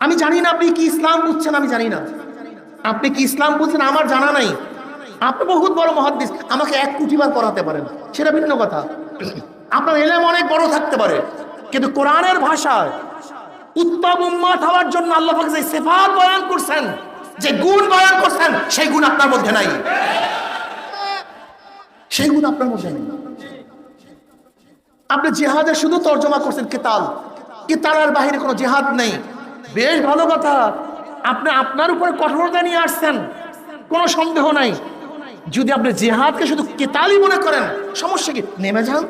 আমি জানি না আপনি কি ইসলাম বুঝছেন, আমি জানি না। আপনি কি ইসলাম বুঝছেন, আমার জানা নাই। আপনি বহুত বড় মহাদ্দিস, আমাকে এক কুটিবার পড়াতে পারেন, সেটা ভিন্ন কথা। আপনার এলেম অনেক বড় থাকতে পারে, কিন্তু কোরআনের ভাষায় উত্তম উম্মাত হওয়ার জন্য আল্লাহ পাক যে সেফাত বয়ান করছেন, যে গুণ বয়ান করছেন, সেই গুণ আপনার মধ্যে নাই। সেই গুণ আপনার মধ্যে নেই। আপনি জেহাদের শুধু তর্জমা করছেন, কেতাল। কেতালের বাহিরে কোনো জেহাদ নেই। বেশ ভালো কথা। আপনি আপনার উপরে কঠোরতা নিয়ে আসছেন। কোনো সন্দেহ নাই। যদি আপনি জেহাদকে শুধু কেতালি মনে করেন, সমস্যা কি? নেমে যান।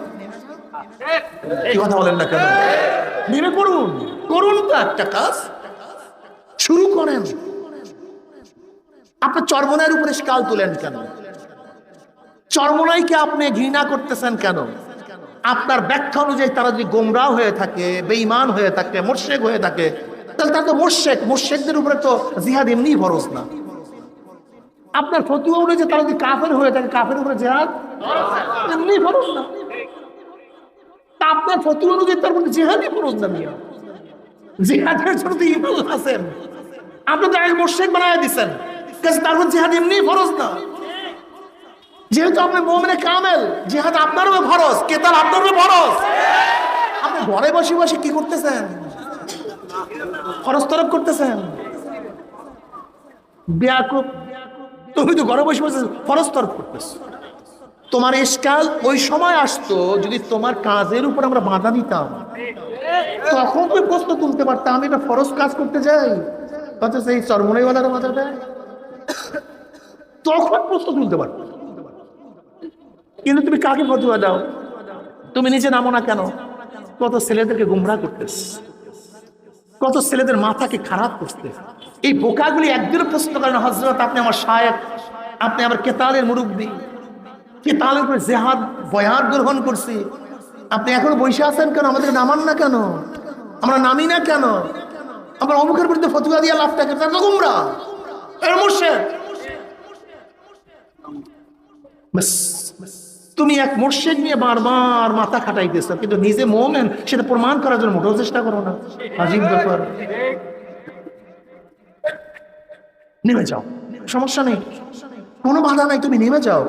এই কথা বলেন না কেন? নেমে করুন করুন তো একটা কাজ। শুরু করেন। আপনি চর্মনায়ের উপরে স্কাল তুলেন কেন? চর্মনাইকে আপনি ঘৃণা করতেছেন কেন? আপনার ব্যাখ্যা অনুযায়ী তারা যদি গোমরাহ হয়ে থাকে, বেঈমান হয়ে থাকে, মোর্শেক হয়ে থাকে তাহলে তারা তো মোর্শেক মোর্শেকদের উপরে তো জিহাদ এমনি ফরজ না। আপনার ফতুয়া অনুযায়ী তারা যদি কাফের হয়ে থাকে, কাফের উপরে জিহাদ এমনি ফরজ না। তা আপনার অনুযায়ী তার মধ্যে না মিয়া। জিহাদের জন্য তো ইমান আছেন। আপনি তো এক মোর্শেক বানায় দিচ্ছেন তারপর জিহাদ এমনি ফরজ না। যেহেতু আপনি মোমেনে কামেল, জিহাদ আপনারও ফরজ কেতাল আপনারও ফরজ আপনি ঘরে বসে বসে কি করতেছেন? খরচ তরফ করতেছেন? ব্যাকুব, তুমি তো ঘরে বসে বসে ফরজ তরফ করতেছ। তোমার এসকাল ওই সময় আসতো যদি তোমার কাজের উপর আমরা বাধা দিতাম। তখন তুমি প্রশ্ন তুলতে পারতাম আমি এটা ফরজ কাজ করতে যাই। অথচ এই চরমনাইওয়ালারা বাধা দেয় তখন প্রশ্ন তুলতে পারতাম কিন্তু তুমি কাকে ফতুয়া দাও? তুমি নিজে নামো না কেন? কত ছেলেদেরকে গুমরা করতেস কত ছেলেদের মাথাকে খারাপ করতে এই বোকাগুলি একদিনও প্রশ্ন করেন হজরত আপনি আমার সাহেব আপনি আমার কেতালের মুরব্বী। কেতালের উপরে জেহাদ বয়াদ গ্রহণ করছি। আপনি এখনও বসে আছেন কেন? আমাদের নামান না কেন? আমরা নামি না কেন? আমরা অমুখের বিরুদ্ধে ফতুয়া দিয়ে লাভটা করতে গুমরা এর মোর্শেদ। তুমি এক মোর্শেদ নিয়ে বারবার মাথা খাটাইতেছ, কিন্তু নিজে মোমেন, সেটা প্রমাণ করার জন্য মোটেও চেষ্টা করো না। আজীব ব্যাপার নেমে যাও। সমস্যা নেই। কোনো বাধা নাই, তুমি নেমে যাও।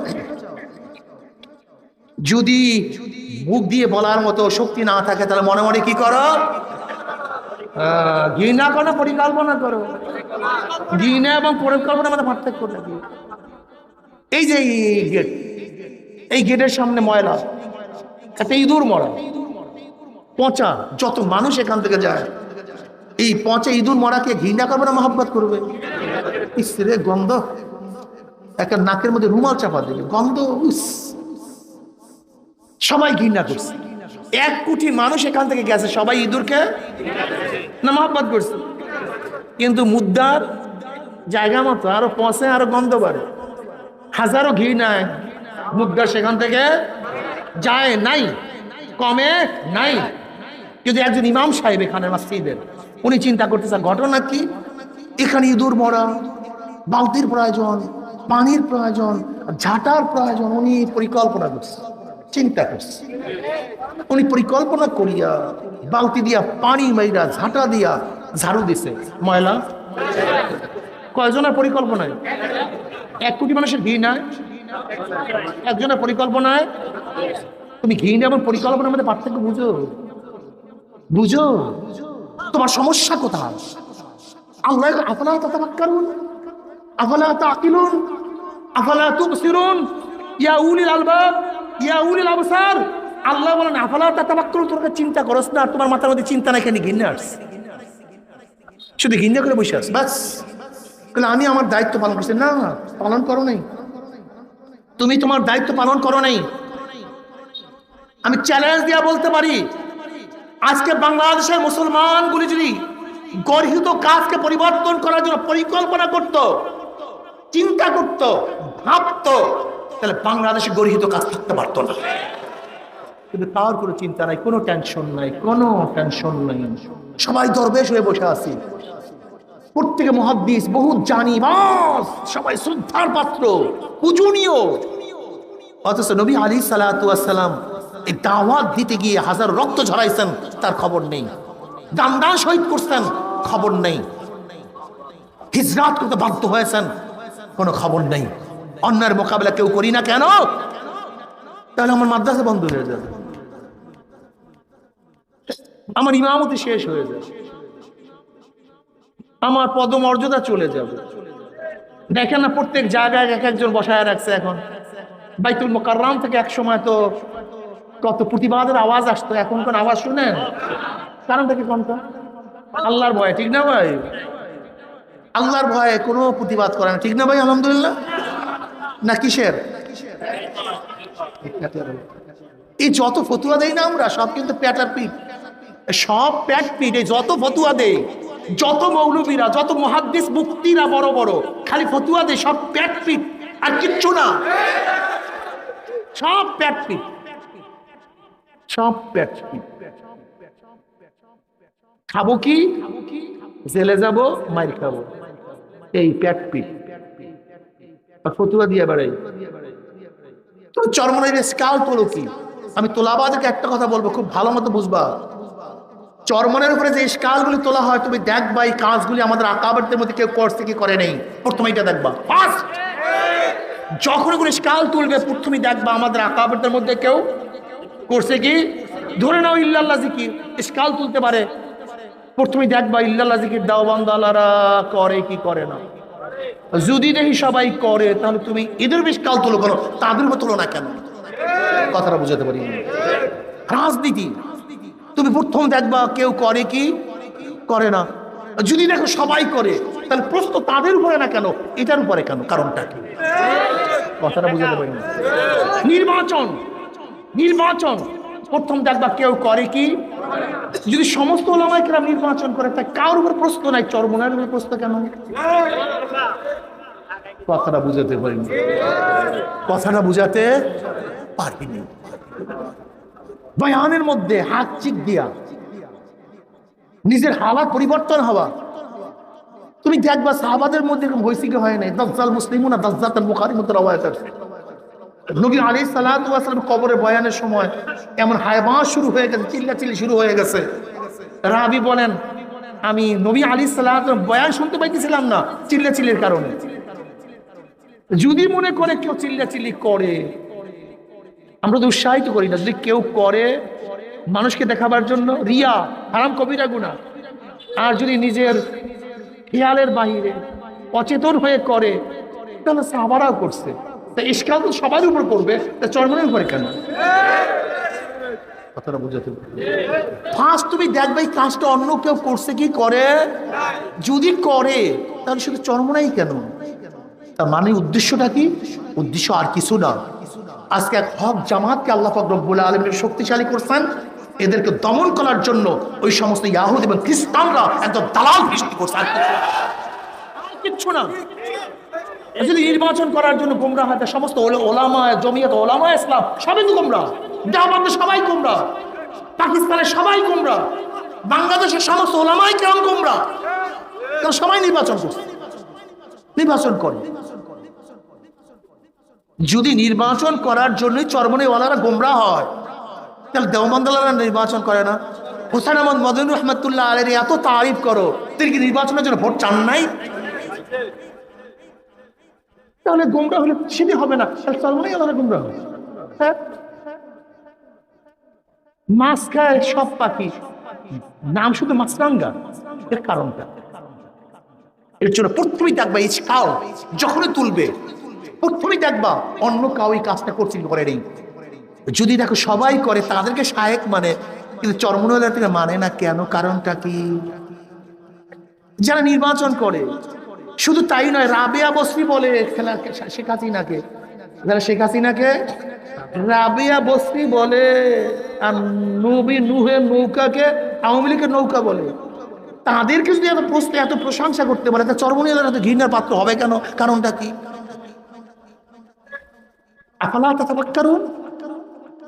যদি মুখ দিয়ে বলার মতো শক্তি না থাকে, তাহলে মনে মনে কি করো? ঘৃণা করো, পরিকল্পনা করো। ঘৃণা এবং পরিকল্পনা মধ্যে পার্থক্য থাকে এই যে এই গেটের সামনে ময়লা, একটা ইঁদুর মরা। পচা, যত মানুষ এখান থেকে যায়, এই পচা ইঁদুর মরাকে ঘৃণা করবে না, মহব্বত করবে? ইস রে, গন্ধ। একটা নাকের মধ্যে রুমাল চাপা দেবে গন্ধ সবাই ঘৃণা করছে। এক কোটি মানুষ এখান থেকে গেছে, সবাই ইঁদুরকে না, মহব্বত করছে? কিন্তু মুদ্রার জায়গা মতো, আরও পচে, আরও গন্ধ বাড়ে। হাজারো ঘি নাই মুদ্রা সেখান থেকে যায় নাই, কমে নাই। কিন্তু একজন ইমাম সাহেব এখানে মাসজিদের উনি চিন্তা করতেছেন ঘটনা কি? এখানে ইঁদুর মরা, বালতির প্রয়োজন, পানির প্রয়োজন, ঝাঁটার প্রয়োজন, উনি পরিকল্পনা করছে, চিন্তা করছে। উনি পরিকল্পনা করিয়া বালতি দিয়া পানি মাইরা, ঝাঁটা দিয়া ঝাড়ু দিছে। ময়লা? কয়জনের পরিকল্পনায়? এক কোটি মানুষের ভিড় নাই একজনের পরিকল্পনায়? তুমি ঘি নেই এবং পরিকল্পনার মধ্যে পার্থক্য বুঝো? বুঝো? তোমার সমস্যা কোথায়? আল্লাহ আফলা তাতাফাক্কারুন? আফলা তাকিলুন আফলা ইয়া উলিল ইয়া উলিল আবসার? আল্লাহ বলেন, আফলা তোরা চিন্তা করস না তোমার মাথার মধ্যে চিন্তা নাই কেন? আসছে শুধু ঘিন্নে করে বসে আস বাস আমি আমার দায়িত্ব পালন করছি। না, পালন করো নাই। তুমি তোমার দায়িত্ব পালন করো নাই। আমি চ্যালেঞ্জ দিয়া বলতে পারি, আজকে বাংলাদেশের মুসলমানগুলি যদি গর্হিত কাজকে পরিবর্তন করার জন্য পরিকল্পনা করত, চিন্তা করত, ভাবত, তাহলে বাংলাদেশে গর্হিত কাজ থাকতে পারতো না। কিন্তু তার কোনো চিন্তা নাই, কোনো টেনশন নাই, কোনো টেনশন নাই। সবাই দরবেশ হয়ে বসে আছি। প্রত্যেকে মহাদ্দিস বহু জানি, বাস, সবাই শ্রদ্ধার পাত্র, পূজনীয়। অথচ নবী আলী সালাম এই দাওয়াত দিতে গিয়ে হাজার রক্ত ঝরাইছেন, তার খবর নেই। দান শহীদ করছেন, খবর নেই। হিজরাত করতে বাধ্য হয়েছেন, কোনো খবর নেই। অন্যের মোকাবেলা কেউ করি না কেন? তাহলে আমার মাদ্রাসা বন্ধ হয়ে যাবে। আমার ইমামতি শেষ হয়ে যাবে। আমার পদমর্যাদা চলে যাবে। দেখেন না, প্রত্যেক জায়গায় এক একজন বসায় রাখছে এখন। বাইতুল মোকাররাম থেকে এক সময় তো কত প্রতিবাদের আওয়াজ আসতো, এখন কোন আওয়াজ শুনেন? কারণটা কি কোনটা? আল্লাহর ভয়, ঠিক না ভাই? আল্লাহর ভয়ে কোনো প্রতিবাদ করে না, ঠিক না ভাই, আলহামদুলিল্লাহ? না কিসের? এই যত ফতুয়া দেই না আমরা, সব কিন্তু প্যাটার পিঠ। সব প্যাট পিঠ এই যত ফতুয়া দেই যত মৌলবীরা, যত মহাদ্দিস মুক্তিরা বড় বড়, খালি ফতুয়া দেয় সব প্যাট পিঠ আর কিচ্ছু না। সব প্যাট পিঠ সব প্যাট পিঠ খাব কি? জেলে যাব, মাইর খাব। এই প্যাট পিঠ আর ফতুয়া দিয়ে বেড়াই তো চরমনের স্কাল তোলো কি? আমি তোলাবাদেরকে একটা কথা বলব, খুব ভালো মতো বুঝবা। চরমনের উপরে যে স্কালগুলি তোলা হয়, তুমি দেখবা এই কাজগুলি আমাদের আকাবারদের মধ্যে কেউ করছে কি করে নেই। প্রথমে এটা দেখবা। ফার্স্ট যখন কোনো স্কাল তুলবে প্রথমে দেখবা আমাদের আকাবারদের মধ্যে কেউ করছে কি? ধরে নাও ইল্লাল্লাহ জিকির স্কাল তুলতে পারে। প্রথমে দেখবা ইল্লাল্লাহ জিকির দাওবান্দালারা করে কি করে না। যদি দেখি সবাই করে, তাহলে তুমি এদের বেশ কাল তোলো কেন? তাদের তোলো না কেন? কথাটা বুঝাতে পারি? রাজনীতি। তুমি প্রথম দেখবা কেউ করে কি? করে না। যদি দেখো সবাই করে, তাহলে প্রশ্ন তাদের উপরে না কেন? এটার উপরে কেন? কারণটা কি? কথাটা বুঝাতে পারি না। নির্বাচন। নির্বাচন। প্রথম দেখবা কেউ করে কি? যদি সমস্ত ওলামাইকেরাম নির্বাচন করে তা কার উপর প্রশ্ন নাই। চরমনের উপর প্রশ্ন কেন? কথাটা বুঝাতে পারিনি কথাটা বুঝাতে পারিনি। বয়ানের মধ্যে হাত চিক দিয়া। নিজের হালাত পরিবর্তন হওয়া। তুমি দেখবা সাহাবাদের মধ্যে এরকম হয় নাই। দাজ্জাল মুসলিম না দাজ্জাতাল বুখারী মতো রওয়ায়াত আছে। নবী ওয়াস সালাম কবরে বয়ানের সময় এমন হায়বাস শুরু হয়ে গেছে, চিল্লাচিল্লি শুরু হয়ে গেছে। রাবি বলেন, আমি নবী আলাইহিস সালাত বয়ান শুনতে পাইতেছিলাম না, চিল্লাচিল্লির কারণে। যদি মনে করে কেউ চিল্লাচিল্লি করে আমরা তো উৎসাহিত করি না যদি কেউ করে মানুষকে দেখাবার জন্য। রিয়া, হারাম কবিরা গুণা আর যদি নিজের খেয়ালের বাহিরে অচেতন হয়ে করে, তাহলে সাহাবারাও করছে। তা ইস্কাল তো সবার উপর করবে তা চরমনের উপরে কেন? কথাটা বুঝাতে ফার্স্ট তুমি দেখবে কাজটা অন্য কেউ করছে কি করে? যদি করে, তাহলে শুধু চরমনাই কেন? তার মানে উদ্দেশ্যটা কি? উদ্দেশ্য আর কিছু না। আজকে এক হক জামাতকে আল্লাহ রব্বুল আলমের শক্তিশালী করছেন। এদেরকে দমন করার জন্য ওই সমস্ত ইয়াহুদ এবং খ্রিস্টানরা একদম দালাল সৃষ্টি করছে। কিচ্ছু না। নির্বাচন করার জন্য গোমরা হয়, তা সমস্ত ওলা- ওলামা, জমিয়ত, ওলামা ইসলাম, সবাই তো গোমরা দেওয়াবান্ধে সবাই গোমরা পাকিস্তানের সবাই গোমরা বাংলাদেশের সমস্ত ওলামাই কেমন গোমরা সবাই নির্বাচন করছে? নির্বাচন করে। যদি নির্বাচন করার জন্যই চরমনেওয়ালারা গোমরা হয়, তাহলে নির্বাচন করে না। হোসেন আহমদ মদন রহমতুল্লাহ আলের এত তারিফ করো, তিনি কি নির্বাচনের জন্য ভোট চান নাই? তাহলে গোমরা হলে সেটি হবে না চরমনেওয়ালারা গোমরা হবে। হ্যাঁ? মাছ খায় সব পাখি, নাম শুধু মাছরাঙ্গা, এর কারণটা। এর জন্য প্রথমেই এই কাউ যখনই তুলবে প্রথমেই দেখবা অন্য কাউ এই কাজটা করছে করে নেই। যদি দেখো সবাই করে, তাদেরকে সাহেক মানে কিন্তু চরমনওয়ালা থেকে মানে না কেন? কারণটা কি? যারা নির্বাচন করে, শুধু তাই নয়, রাবেয়া বসরি বলে শেখ হাসিনাকে। যারা শেখ হাসিনাকে, রাবেয়া বসরি বলে, আর নবী নুহের নৌকাকে আওয়ামী লীগের নৌকা বলে। তাদেরকে যদি এত প্রশ্ন এত প্রশংসা করতে পারে তা চরমনীয়দের এত ঘৃণার পাত্র হবে কেন? কারণটা কি? আফালা তাতাবাক্কারুন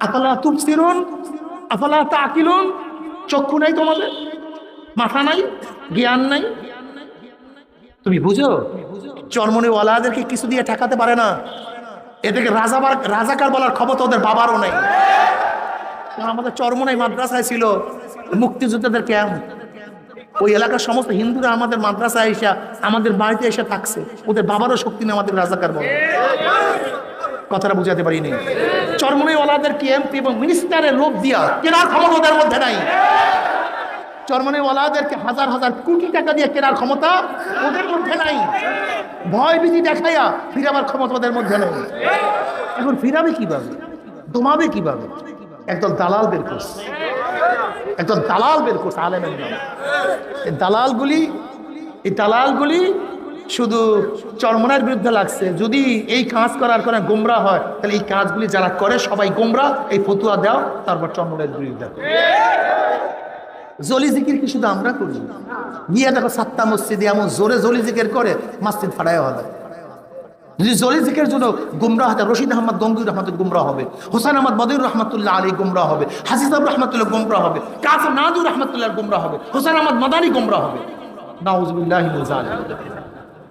আফালা তুবসিরুন আফালা তাকিলুন চক্ষু নাই তোমাদের? মাথা নাই? জ্ঞান নাই? তুমি বুঝো? চরমনিওয়ালাদেরকে কিছু দিয়ে ঠেকাতে পারে না। এদেরকে রাজাবার রাজাকার বলার খবর তো ওদের বাবারও নাই। আমাদের চরমনাই মাদ্রাসায় ছিল। মুক্তিযোদ্ধাদের ক্যাম্প ওই এলাকার সমস্ত হিন্দুরা আমাদের মাদ্রাসায় এসে, আমাদের বাড়িতে এসে থাকছে। ওদের বাবারও শক্তি নেই আমাদের রাজাকার বলে কথাটা বুঝাতে পারিনি। চরমনে ওলাদেরকে এমপি এবং মিনিস্টারের লোভ দিয়া কেনার ক্ষমতা মধ্যে নাই। চরমনে ওলাদেরকে হাজার হাজার কোটি টাকা দিয়ে কেনার ক্ষমতা ওদের মধ্যে নাই। ভয় ভীতি দেখাইয়া ফিরাবার ক্ষমতা ওদের মধ্যে নেই। এখন ফিরাবে কীভাবে? দমাবে কীভাবে? একদল দালাল বের করছে। একদল দালাল বের করছে আলেমের নাম। এই দালালগুলি এই দালালগুলি শুধু চরমনার বিরুদ্ধে লাগছে। যদি এই কাজ করার কারণে গোমরা হয়, তাহলে এই কাজগুলি যারা করে সবাই গোমরা, এই ফতুয়া দাও, তারপর চরমনের বিরুদ্ধে। জলি জিকির কি শুধু আমরা করি? গিয়ে দেখো সাত্তা মসজিদে এমন জোরে জলি জিকির করে, মসজিদ ফাড়ায় হবে যদি জলি জিকের জন্য গুমরা হতে রশিদ আহমদ, গঙ্গুর রহমতুল গুমরা হবে। হোসেন আহমদ বদির রহমতুল্লাহ আলী গুমরা হবে। হাসিসাব রহমতুল্লাহ গুমরা হবে। কাসম নাদুর রহমতুল্লাহ গুমরা হবে। হোসেন আহমদ মাদানি গুমরা হবে। নাউজুবিল্লাহ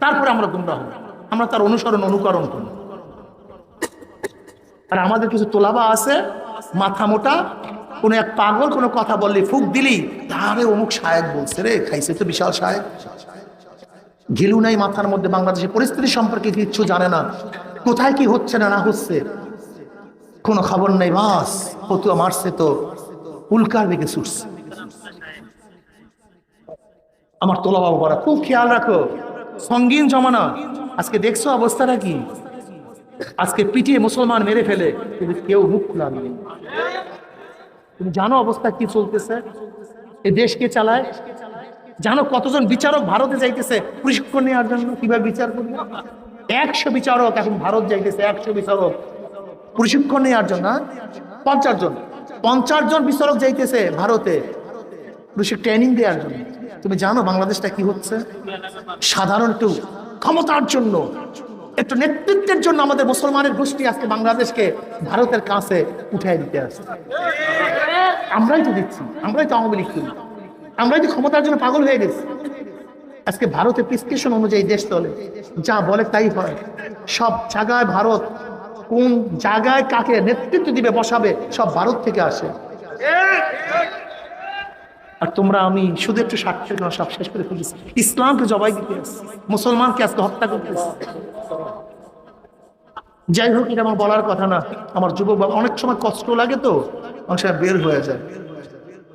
তারপরে আমরা গুমরা হব। আমরা তার অনুসরণ, অনুকরণ করি আর আমাদের কিছু তোলাবা আছে, মাথা মোটা, কোনো এক পাগল কোনো কথা বললি ফুক দিলি তারে অমুক সাহেব বলছে রে, খাইছে তো বিশাল সাহেব ঘিলু নাই মাথার মধ্যে বাংলাদেশের পরিস্থিতি সম্পর্কে কিচ্ছু জানে না। কোথায় কি হচ্ছে না না হচ্ছে? কোনো খবর নেই, বাস, ফতুয়া মারছে তো, উল্কার দিকে ছুটছে। আমার তোলা বাবু খুব খেয়াল রাখো। সঙ্গীন জমানা। আজকে দেখছ অবস্থাটা কি? আজকে পিটিয়ে মুসলমান মেরে ফেলে, কিন্তু কেউ মুখ খুলাবে তুমি জানো অবস্থা কি চলতেছে? এই দেশ কে চালায়? জানো কতজন বিচারক ভারতে যাইতেছে? প্রশিক্ষণ নেওয়ার জন্য কীভাবে বিচার করবে? একশো বিচারক এখন ভারত যাইতেছে, একশো বিচারক। প্রশিক্ষণ নেওয়ার জন্য হ্যাঁ? পঞ্চাশ জন। পঞ্চাশ জন বিচারক যাইতেছে ভারতে। ট্রেনিং দেওয়ার জন্য। তুমি জানো বাংলাদেশটা কি হচ্ছে? সাধারণ একটু ক্ষমতার জন্য, একটু নেতৃত্বের জন্য আমাদের মুসলমানের গোষ্ঠী আজকে বাংলাদেশকে ভারতের কাছে উঠাই দিতে আসছে। আমরাই তো দিচ্ছি, আমরাই তো আওয়ামী লীগ আমরাই তো ক্ষমতার জন্য পাগল হয়ে গেছি। আজকে ভারতের প্রিসক্রিপশন অনুযায়ী দেশ চলে, যা বলে তাই হয়। সব জায়গায় ভারত কোন জায়গায় কাকে নেতৃত্ব দিবে, বসাবে, সব ভারত থেকে আসে। আর তোমরা আমি শুধু একটু স্বার্থের জন্য সব শেষ করে ফেলেছি। ইসলামকে জবাই দিতে মুসলমানকে আজকে হত্যা করতে যাই হোক, এটা আমার বলার কথা না। আমার যুবক অনেক সময় কষ্ট লাগে তো, অনেক সময় বের হয়ে যায়।